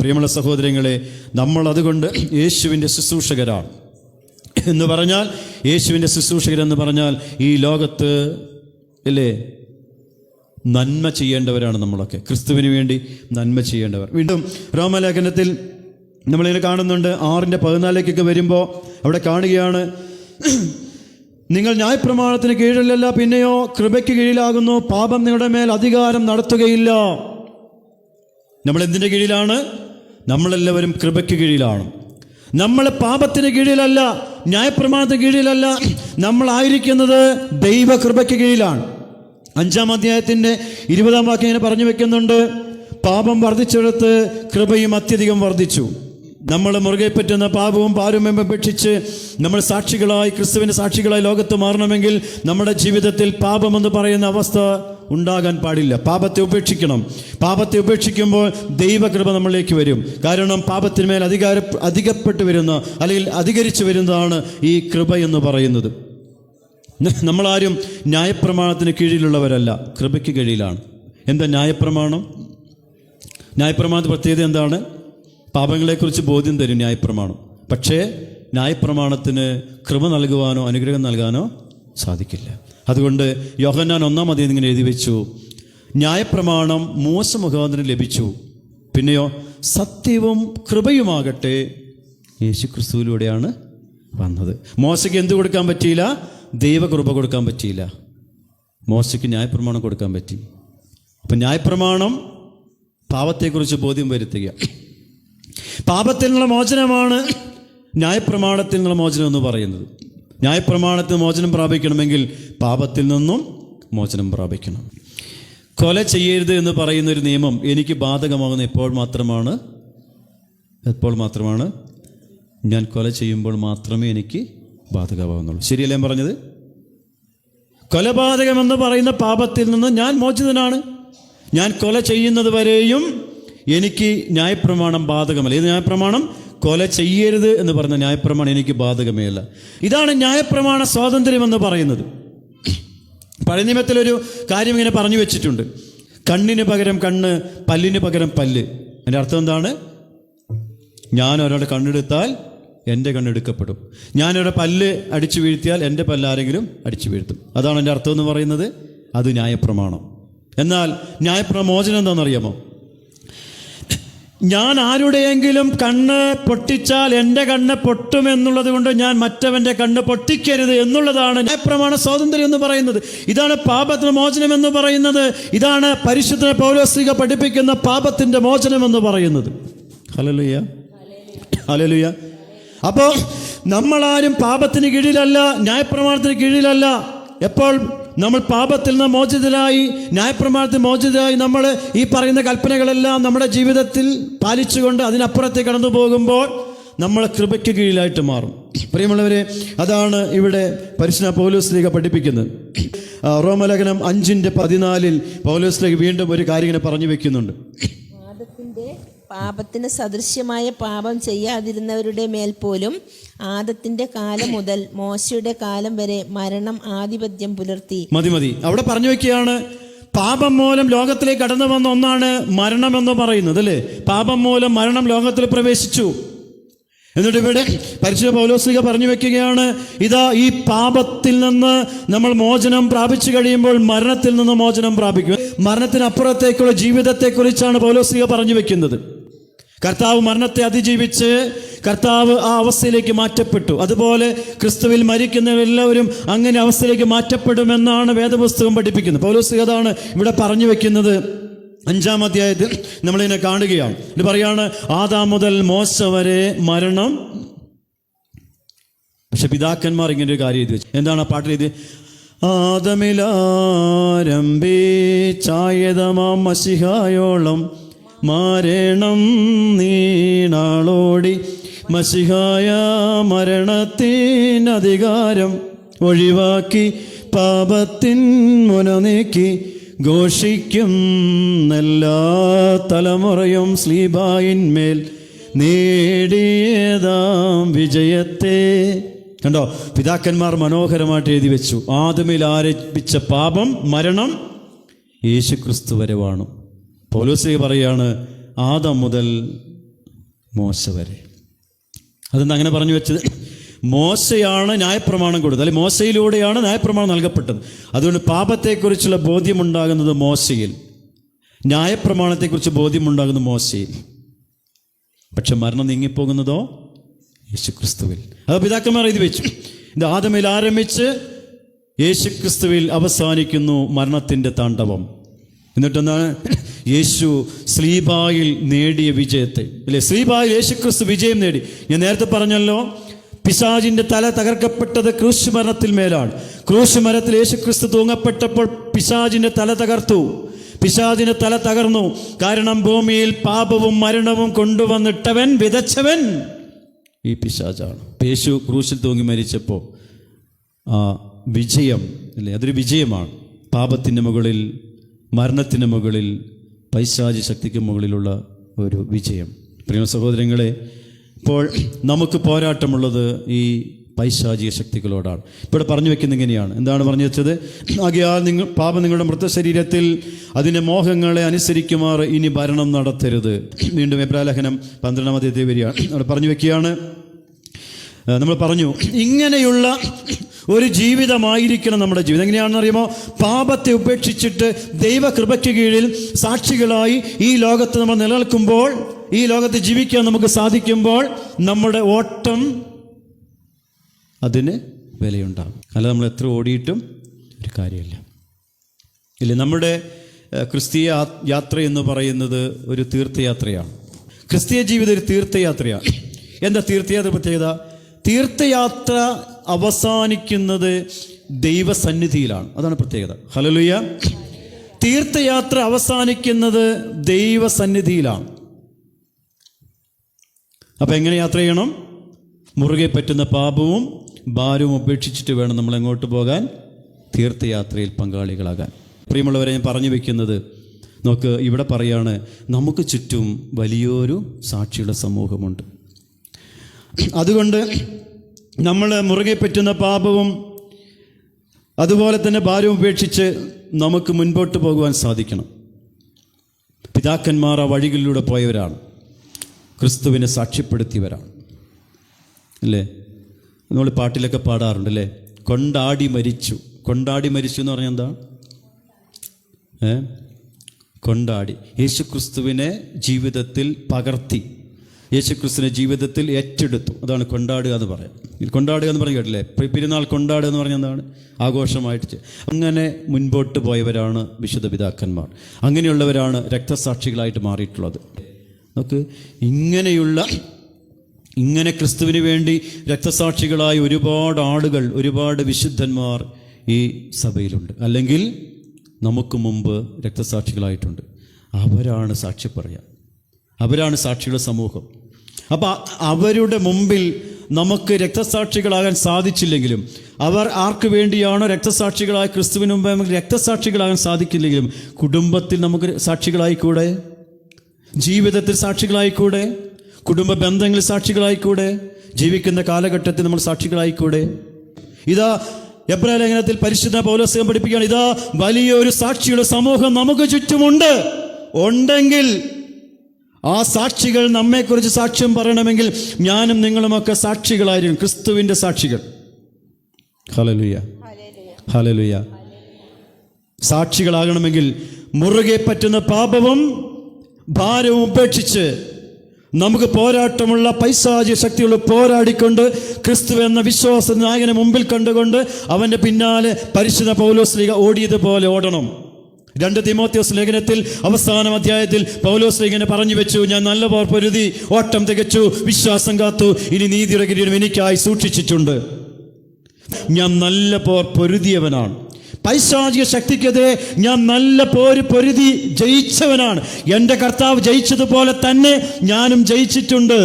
Speaker 1: പ്രിയമുള്ള സഹോദരങ്ങളെ നമ്മൾ അതുകൊണ്ട് യേശുവിന്റെ ശുശ്രൂഷകരാണ്. എന്ന് പറഞ്ഞാൽ യേശുവിന്റെ ശുശ്രൂഷകരെന്ന് പറഞ്ഞാൽ ഈ ലോകത്ത് അല്ലേ നന്മ ചെയ്യേണ്ടവരാണ് നമ്മളൊക്കെ. ക്രിസ്തുവിന് വേണ്ടി നന്മ ചെയ്യേണ്ടവർ. വീണ്ടും രോമലേഖനത്തിൽ നമ്മളിങ്ങനെ കാണുന്നുണ്ട്. ആറിന്റെ പതിനാലേക്കൊക്കെ വരുമ്പോൾ അവിടെ കാണുകയാണ് നിങ്ങൾ ന്യായപ്രമാണത്തിന് കീഴിലല്ല പിന്നെയോ കൃപയ്ക്ക് കീഴിലാകുന്നു പാപം നിങ്ങളുടെ മേൽ അധികാരം നടത്തുകയില്ല. നമ്മൾ എന്തിന്റെ കീഴിലാണ്? നമ്മളെല്ലാവരും കൃപയ്ക്ക് കീഴിലാണ്. നമ്മൾ പാപത്തിന് കീഴിലല്ല ന്യായപ്രമാണത്തിന് കീഴിലല്ല നമ്മളായിരിക്കുന്നത് ദൈവകൃപയ്ക്ക് കീഴിലാണ്. അഞ്ചാം അധ്യായത്തിന്റെ ഇരുപതാം വാക്യം ഇങ്ങനെ പറഞ്ഞു വെക്കുന്നുണ്ട്. പാപം വർദ്ധിച്ചെടുത്ത് കൃപയും അത്യധികം വർദ്ധിച്ചു. നമ്മൾ മുറുകെ പറ്റുന്ന പാപവും പാരമ്യം ഉപേക്ഷിച്ച് നമ്മൾ സാക്ഷികളായി ക്രിസ്തുവിന്റെ സാക്ഷികളായി ലോകത്ത് മാറണമെങ്കിൽ നമ്മുടെ ജീവിതത്തിൽ പാപമെന്ന് പറയുന്ന അവസ്ഥ ഉണ്ടാകാൻ പാടില്ല. പാപത്തെ ഉപേക്ഷിക്കണം. പാപത്തെ ഉപേക്ഷിക്കുമ്പോൾ ദൈവകൃപ നമ്മളിലേക്ക് വരും. കാരണം പാപത്തിന്മേൽ അധികാര അധികപ്പെട്ടു വരുന്ന അല്ലെങ്കിൽ അധികരിച്ചു വരുന്നതാണ് ഈ കൃപ എന്ന് പറയുന്നത്. നമ്മളാരും ന്യായപ്രമാണത്തിന് കീഴിലുള്ളവരല്ല. കൃപയ്ക്ക് കീഴിലാണ്. എന്താ ന്യായപ്രമാണം? ന്യായപ്രമാണത്തിന് പ്രത്യേകത എന്താണ്? പാപങ്ങളെക്കുറിച്ച് ബോധ്യം തരും ന്യായപ്രമാണം. പക്ഷേ ന്യായപ്രമാണത്തിന് കൃപ നൽകുവാനോ അനുഗ്രഹം നൽകാനോ സാധിക്കില്ല. അതുകൊണ്ട് യോഹന്നാൻ ഒന്നാം അധികം ഇങ്ങനെ എഴുതി വെച്ചു. ന്യായപ്രമാണം മോശ മുഖാന്തരം ലഭിച്ചു. പിന്നെയോ സത്യവും കൃപയുമാകട്ടെ യേശു ക്രിസ്തുവിലൂടെയാണ് വന്നത്. മോശയ്ക്ക് എന്ത് കൊടുക്കാൻ പറ്റിയില്ല? ദൈവകൃപ കൊടുക്കാൻ പറ്റിയില്ല. മോശയ്ക്ക് ന്യായപ്രമാണം കൊടുക്കാൻ പറ്റി. അപ്പം ന്യായപ്രമാണം പാപത്തെക്കുറിച്ച് ബോധ്യം വരുത്തുക. പാപത്തിൽ നിന്നുള്ള മോചനമാണ് ന്യായപ്രമാണത്തിൽ നിന്നുള്ള മോചനം എന്ന് പറയുന്നത്. ന്യായപ്രമാണത്തിൽ മോചനം പ്രാപിക്കണമെങ്കിൽ പാപത്തിൽ നിന്നും മോചനം പ്രാപിക്കണം. കൊല ചെയ്യരുത് എന്ന് പറയുന്ന ഒരു നിയമം എനിക്ക് ബാധകമാകുന്ന എപ്പോൾ മാത്രമാണ്? എപ്പോൾ മാത്രമാണ്? ഞാൻ കൊല ചെയ്യുമ്പോൾ മാത്രമേ എനിക്ക് ബാധകമാകുന്നുള്ളൂ. ശരിയല്ലേ പറഞ്ഞത്? കൊലപാതകമെന്ന് പറയുന്ന പാപത്തിൽ നിന്ന് ഞാൻ മോചിതനാണ്. ഞാൻ കൊല ചെയ്യുന്നത് വരെയും എനിക്ക് ന്യായപ്രമാണം ബാധകമല്ല. ഇത് ന്യായപ്രമാണം? കൊല ചെയ്യരുത് എന്ന് പറഞ്ഞ ന്യായപ്രമാണം എനിക്ക് ബാധകമേ അല്ല. ഇതാണ് ന്യായപ്രമാണ സ്വാതന്ത്ര്യം എന്ന് പറയുന്നത്. പഴയ നിയമത്തിലൊരു കാര്യം ഇങ്ങനെ പറഞ്ഞു വെച്ചിട്ടുണ്ട്. കണ്ണിന് പകരം കണ്ണ് പല്ലിന് പകരം പല്ല്. എന്റെ അർത്ഥം എന്താണ്? ഞാൻ ഒരാളുടെ കണ്ണെടുത്താൽ എന്റെ കണ്ണെടുക്കപ്പെടും ഞാനൊരു പല്ല് അടിച്ചു വീഴ്ത്തിയാൽ എന്റെ പല്ല് ആരെങ്കിലും അടിച്ചു വീഴ്ത്തും. അതാണ് എന്റെ അർത്ഥം എന്ന് പറയുന്നത്. അത് ന്യായപ്രമാണം. എന്നാൽ ന്യായപ്രമോചനം എന്താണെന്നറിയാമോ? ഞാൻ ആരുടെയെങ്കിലും കണ്ണ് പൊട്ടിച്ചാൽ എന്റെ കണ്ണ് പൊട്ടുമെന്നുള്ളത് കൊണ്ട് ഞാൻ മറ്റവന്റെ കണ്ണ് പൊട്ടിക്കരുത് എന്നുള്ളതാണ് ന്യായപ്രമാണ സ്വാതന്ത്ര്യം എന്ന് പറയുന്നത്. ഇതാണ് പാപത്തിന് മോചനം എന്ന് പറയുന്നത്. ഇതാണ് പരിശുദ്ധ പൗലോസ്ലിക പഠിപ്പിക്കുന്ന പാപത്തിന്റെ മോചനം എന്ന് പറയുന്നത്. ഹലലുയ്യ ഹലലുയ്യ അപ്പോൾ നമ്മളാരും പാപത്തിന് കീഴിലല്ല ന്യായപ്രമാണത്തിന് കീഴിലല്ല. എപ്പോൾ നമ്മൾ പാപത്തിൽ നിന്ന് മോചിതരായി ന്യായപ്രമാണത്തിൽ മോചിതരായി നമ്മൾ ഈ പറയുന്ന കൽപ്പനകളെല്ലാം നമ്മുടെ ജീവിതത്തിൽ പാലിച്ചുകൊണ്ട് അതിനപ്പുറത്തേക്ക് കടന്നു പോകുമ്പോൾ നമ്മൾ കൃപയ്ക്ക് കീഴിലായിട്ട് മാറും. പ്രിയമുള്ളവരെ അതാണ് ഇവിടെ പരിശുദ്ധ പൗലോസ് ലീഗ പഠിപ്പിക്കുന്നത്. റോമലേഖനം അഞ്ചിന്റെ പതിനാലിൽ പൗലോസ് ലീഗ് വീണ്ടും ഒരു കാര്യം ഇങ്ങനെ പറഞ്ഞു വെക്കുന്നുണ്ട്.
Speaker 2: പാപത്തിന് സദൃശ്യമായ പാപം ചെയ്യാതിരുന്നവരുടെ മേൽ പോലും ആദത്തിന്റെ കാലം മുതൽ മോശയുടെ കാലം വരെ മരണം ആധിപത്യം പുലർത്തി.
Speaker 1: മതി മതി. അവിടെ പറഞ്ഞു വെക്കുകയാണ് പാപം മൂലം ലോകത്തിലേക്ക് കടന്നു വന്ന ഒന്നാണ് മരണം എന്ന് പറയുന്നത് അല്ലേ? പാപം മൂലം മരണം ലോകത്തിൽ പ്രവേശിച്ചു. എന്നിട്ട് ഇവിടെ പരിശുദ്ധ പൗലോസിക പറഞ്ഞു വെക്കുകയാണ് ഇതാ ഈ പാപത്തിൽ നിന്ന് നമ്മൾ മോചനം പ്രാപിച്ചു കഴിയുമ്പോൾ മരണത്തിൽ നിന്ന് മോചനം പ്രാപിക്കും. മരണത്തിനപ്പുറത്തേക്കുള്ള ജീവിതത്തെക്കുറിച്ചാണ് പൗലോസിക പറഞ്ഞു വെക്കുന്നത് കർത്താവ് മരണത്തെ അതിജീവിച്ച് കർത്താവ് ആ അവസ്ഥയിലേക്ക് മാറ്റപ്പെട്ടു. അതുപോലെ ക്രിസ്തുവിൽ മരിക്കുന്നവരെല്ലാവരും അങ്ങനെ അവസ്ഥയിലേക്ക് മാറ്റപ്പെടുമെന്നാണ് വേദപുസ്തകം പഠിപ്പിക്കുന്നത്. പൗലോസ് അതാണ് ഇവിടെ പറഞ്ഞു വെക്കുന്നത്? അഞ്ചാം അധ്യായത്തിൽ നമ്മളിതിനെ കാണുകയാണ്. ഇത് പറയാണ് ആദാം മുതൽ മോശ വരെ മരണം. പക്ഷെ പിതാക്കന്മാർ ഇങ്ങനെ ഒരു കാര്യം എഴുതി വെച്ചു. എന്താണ് ആ പാട്ടിൽ എഴുതി ആദമിലാരംഭി ചായതമാം മസിഹായോളം മരണം നീണാളോടി മസിഹായ മരണത്തിനധികാരം ഒഴിവാക്കി പാപത്തിൻ മുന നീക്കി ഘോഷിക്കും എല്ലാ തലമുറയും സ്ലീബായിന്മേൽ നേടിയതാം വിജയത്തെ. കണ്ടോ? പിതാക്കന്മാർ മനോഹരമായിട്ട് എഴുതി വെച്ചു. ആദമിൽ ആരംഭിച്ച പാപം മരണം യേശുക്രിസ്തു വരവാണ് പോലോസെ പറയാണ് ആദം മുതൽ മോശ വരെ. അതെന്താ അങ്ങനെ പറഞ്ഞു വെച്ചത്? മോശയാണ് ന്യായപ്രമാണം കൊടുത്തത്. അല്ലെ മോശയിലൂടെയാണ് ന്യായപ്രമാണം നൽകപ്പെട്ടത്. അതുകൊണ്ട് പാപത്തെക്കുറിച്ചുള്ള ബോധ്യമുണ്ടാകുന്നത് മോശയിൽ. ന്യായപ്രമാണത്തെക്കുറിച്ച് ബോധ്യമുണ്ടാകുന്നത് മോശയിൽ. പക്ഷെ മരണം നീങ്ങിപ്പോകുന്നതോ? യേശുക്രിസ്തുവിൽ. അത് പിതാക്കന്മാർ എഴുതി വെച്ചു. ഇത് ആദമിൽ ആരംഭിച്ച് യേശുക്രിസ്തുവിൽ അവസാനിക്കുന്നു മരണത്തിന്റെ താണ്ഡവം. എന്നിട്ടെന്താണ്? യേശു സ്ലീബായിൽ നേടിയ വിജയത്തെ. അല്ലെ സ്ലീബായിൽ യേശുക്രിസ്തു വിജയം നേടി. ഞാൻ നേരത്തെ പറഞ്ഞല്ലോ പിശാജിന്റെ തല തകർക്കപ്പെട്ടത് ക്രൂശ് മരണത്തിൽ മേലാണ്. ക്രൂശ് മരത്തിൽ യേശുക്രിസ്തു തൂങ്ങപ്പെട്ടപ്പോൾ പിശാജിന്റെ തല തകർത്തു. പിശാജിന്റെ തല തകർന്നു. കാരണം ഭൂമിയിൽ പാപവും മരണവും കൊണ്ടുവന്നിട്ടവൻ വിതച്ചവൻ ഈ പിശാജാണ് യേശു ക്രൂശിൽ തൂങ്ങി മരിച്ചപ്പോൾ ആ വിജയം അല്ലേ? അതൊരു വിജയമാണ്. പാപത്തിന്റെ മുകളിൽ മരണത്തിന് മുകളിൽ പൈശാചി ശക്തിക്ക് മുകളിലുള്ള ഒരു വിജയം. പ്രിയ സഹോദരങ്ങളെ ഇപ്പോൾ നമുക്ക് പോരാട്ടമുള്ളത് ഈ പൈശാചിക ശക്തികളോടാണ് ഇവിടെ പറഞ്ഞു വെക്കുന്നത് ഇങ്ങനെയാണ്. എന്താണ് പറഞ്ഞു വെച്ചത്? ആകയാൽ നിങ്ങൾ പാപം നിങ്ങളുടെ മൃതശരീരത്തിൽ അതിന്റെ മോഹങ്ങളെ അനുസരിക്കുമാർ ഇനി ഭരണം നടത്തരുത്. വീണ്ടും എബ്രാലഹനം പന്ത്രണ്ടാം വരികയാണ്. അവിടെ പറഞ്ഞു വെക്കുകയാണ് നമ്മൾ പറഞ്ഞു ഇങ്ങനെയുള്ള ഒരു ജീവിതമായിരിക്കണം നമ്മുടെ ജീവിതം. എങ്ങനെയാണെന്നറിയുമോ പാപത്തെ ഉപേക്ഷിച്ചിട്ട് ദൈവകൃപയ്ക്ക് കീഴിൽ സാക്ഷികളായി ഈ ലോകത്ത് നമ്മൾ നിലനിൽക്കുമ്പോൾ ഈ ലോകത്ത് ജീവിക്കാൻ നമുക്ക് സാധിക്കുമ്പോൾ നമ്മുടെ ഓട്ടം അതിന് വിലയുണ്ടാകും. അല്ല നമ്മൾ എത്ര ഓടിയിട്ടും ഒരു കാര്യമില്ല. ഇല്ല? നമ്മുടെ ക്രിസ്തീയ യാത്ര എന്ന് പറയുന്നത് ഒരു തീർത്ഥയാത്രയാണ്. ക്രിസ്തീയ ജീവിതം ഒരു തീർത്ഥയാത്രയാണ്. എന്താ തീർത്ഥയാത്ര പ്രത്യേകത? തീർത്ഥയാത്ര അവസാനിക്കുന്നത് ദൈവസന്നിധിയിലാണ്. അതാണ് പ്രത്യേകത. ഹലലുയ തീർത്ഥയാത്ര അവസാനിക്കുന്നത് ദൈവസന്നിധിയിലാണ്. അപ്പം എങ്ങനെ യാത്ര ചെയ്യണം? മുറുകെ പറ്റുന്ന പാപവും ഭാരവും ഉപേക്ഷിച്ചിട്ട് വേണം നമ്മൾ എങ്ങോട്ട് പോകാൻ? തീർത്ഥയാത്രയിൽ പങ്കാളികളാകാൻ. പ്രിയമുള്ളവരെ ഞാൻ പറഞ്ഞു വെക്കുന്നത് നോക്ക് ഇവിടെ പറയാണ് നമുക്ക് ചുറ്റും വലിയൊരു സാക്ഷിയുടെ സമൂഹമുണ്ട്. അതുകൊണ്ട് നമ്മൾ മുറുകെ പറ്റുന്ന പാപവും അതുപോലെ തന്നെ ഭാരവും ഉപേക്ഷിച്ച് നമുക്ക് മുൻപോട്ട് പോകുവാൻ സാധിക്കണം. പിതാക്കന്മാർ ആ വഴികളിലൂടെ പോയവരാണ്. ക്രിസ്തുവിനെ സാക്ഷ്യപ്പെടുത്തിയവരാണ്. അല്ലേ? നമ്മൾ പാട്ടിലൊക്കെ പാടാറുണ്ട് അല്ലേ? കൊണ്ടാടി മരിച്ചു. കൊണ്ടാടി മരിച്ചു എന്ന് പറഞ്ഞാൽ എന്താ? ഏ? കൊണ്ടാടി. യേശു ക്രിസ്തുവിനെ ജീവിതത്തിൽ പകർത്തി. യേശു ക്രിസ്തുവിനെ ജീവിതത്തിൽ ഏറ്റെടുത്തു. അതാണ് കൊണ്ടാടുക എന്ന് പറയാം കൊണ്ടാടുക എന്ന് പറഞ്ഞു കേട്ടില്ലേ? പെരുന്നാൾ കൊണ്ടാടുക എന്ന് പറഞ്ഞാൽ എന്താണ്? ആഘോഷമായിട്ട് അങ്ങനെ മുൻപോട്ട് പോയവരാണ് വിശുദ്ധ പിതാക്കന്മാർ. അങ്ങനെയുള്ളവരാണ് രക്തസാക്ഷികളായിട്ട് മാറിയിട്ടുള്ളത്. നമുക്ക് ഇങ്ങനെയുള്ള ഇങ്ങനെ ക്രിസ്തുവിന് വേണ്ടി രക്തസാക്ഷികളായ ഒരുപാട് ആളുകൾ ഒരുപാട് വിശുദ്ധന്മാർ ഈ സഭയിലുണ്ട്. അല്ലെങ്കിൽ നമുക്ക് മുമ്പ് രക്തസാക്ഷികളായിട്ടുണ്ട്. അവരാണ് സാക്ഷി പറയാം അവരാണ് സാക്ഷികളുടെ സമൂഹം. അപ്പം അവരുടെ മുമ്പിൽ നമുക്ക് രക്തസാക്ഷികളാകാൻ സാധിച്ചില്ലെങ്കിലും അവർ ആർക്ക് വേണ്ടിയാണോ രക്തസാക്ഷികളായ ക്രിസ്തുവിന് മുമ്പ് നമുക്ക് രക്തസാക്ഷികളാകാൻ സാധിക്കില്ലെങ്കിലും കുടുംബത്തിൽ നമുക്ക് സാക്ഷികളായിക്കൂടെ? ജീവിതത്തിൽ സാക്ഷികളായിക്കൂടെ? കുടുംബ ബന്ധങ്ങളിൽ സാക്ഷികളായിക്കൂടെ? ജീവിക്കുന്ന കാലഘട്ടത്തിൽ നമ്മൾ സാക്ഷികളായിക്കൂടെ? ഇതാ എബ്രാ ലേഖനത്തിൽ പരിശുദ്ധ പൗലോസ്യം പഠിപ്പിക്കുകയാണ് ഇതാ വലിയൊരു സാക്ഷിയുടെ സമൂഹം നമുക്ക് ചുറ്റുമുണ്ട്. ഉണ്ടെങ്കിൽ ആ സാക്ഷികൾ നമ്മെക്കുറിച്ച് സാക്ഷ്യം പറയണമെങ്കിൽ ഞാനും നിങ്ങളുമൊക്കെ സാക്ഷികളായിരിക്കും. ക്രിസ്തുവിന്റെ സാക്ഷികൾ. ഹലലുയ ഹലലുയ സാക്ഷികളാകണമെങ്കിൽ മുറുകെ പറ്റുന്ന പാപവും ഭാരവും ഉപേക്ഷിച്ച് നമുക്ക് പോരാട്ടമുള്ള പൈസാചി ശക്തികൾ പോരാടിക്കൊണ്ട് ക്രിസ്തു എന്ന വിശ്വാസ നായകനെ മുമ്പിൽ കണ്ടുകൊണ്ട് അവന്റെ പിന്നാലെ പരിശുദ്ധ പൗലോസ്ലിക ഓടിയതുപോലെ ഓടണം. രണ്ട് തിമോത്യോസ് ലേഖനത്തിൽ അവസാന അധ്യായത്തിൽ പൗലോസ് ലേഖനെ പറഞ്ഞു വെച്ചു ഞാൻ നല്ല പോർ പൊരുതി ഓട്ടം തികച്ചു വിശ്വാസം കാത്തു ഇനി നീതിയുടെ കിരീടം എനിക്കായി സൂക്ഷിച്ചിട്ടുണ്ട്. ഞാൻ നല്ല പോർ പൊരുതിയവനാണ്. പൈശാചിക ശക്തിക്കെതിരെ ഞാൻ നല്ല പോര് പൊരുതി ജയിച്ചവനാണ്. എന്റെ കർത്താവ് ജയിച്ചതുപോലെ തന്നെ ഞാനും ജയിച്ചിട്ടുണ്ട്.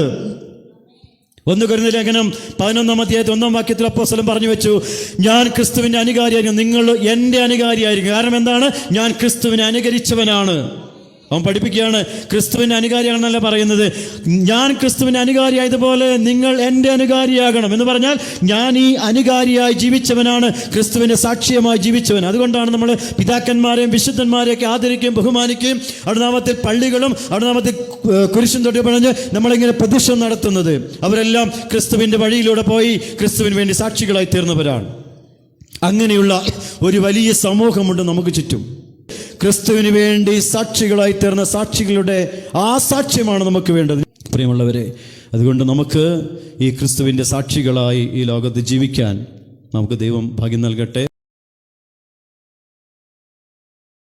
Speaker 1: ഒന്ന് കരുന്ന ലേഖനം പതിനൊന്നാം അധ്യായത്തിൽ ഒന്നാം വാക്യത്തിൽ അപ്പോസ്തലൻ പറഞ്ഞു വെച്ചു ഞാൻ ക്രിസ്തുവിന്റെ അനുകാരിയായിരിക്കും നിങ്ങൾ എന്റെ അനുകാരിയായിരിക്കും. കാരണം എന്താണ്? ഞാൻ ക്രിസ്തുവിനെ അനുകരിച്ചവനാണ്. അവൻ പഠിപ്പിക്കുകയാണ്. ക്രിസ്തുവിന്റെ അനുകാരിയാണെന്നല്ല പറയുന്നത്. ഞാൻ ക്രിസ്തുവിന്റെ അനുകാരിയായതുപോലെ നിങ്ങൾ എന്റെ അനുകാരിയാകണം എന്ന് പറഞ്ഞാൽ ഞാൻ ഈ അനുകാരിയായി ജീവിച്ചവനാണ് ക്രിസ്തുവിന്റെ സാക്ഷ്യമായി ജീവിച്ചവൻ. അതുകൊണ്ടാണ് നമ്മൾ പിതാക്കന്മാരെയും വിശുദ്ധന്മാരെയൊക്കെ ആദരിക്കുകയും ബഹുമാനിക്കുകയും അടുനാമത്തിൽ പള്ളികളും അടുനാമത്തിൽ കുരിശും തൊട്ടി പറഞ്ഞ് നമ്മളിങ്ങനെ പ്രതിഷ്ഠ നടത്തുന്നത്. അവരെല്ലാം ക്രിസ്തുവിന്റെ വഴിയിലൂടെ പോയി ക്രിസ്തുവിന് വേണ്ടി സാക്ഷികളായി തീർന്നവരാണ്. അങ്ങനെയുള്ള ഒരു വലിയ സമൂഹമുണ്ട് നമുക്ക് ചുറ്റും. ക്രിസ്തുവിന് വേണ്ടി സാക്ഷികളായി തീർന്ന സാക്ഷികളുടെ ആ സാക്ഷ്യമാണ് നമുക്ക് വേണ്ടത്. പ്രിയമുള്ളവരെ അതുകൊണ്ട് നമുക്ക് ഈ ക്രിസ്തുവിന്റെ സാക്ഷികളായി ഈ ലോകത്ത് ജീവിക്കാൻ നമുക്ക് ദൈവം ഭാഗ്യം നൽകട്ടെ.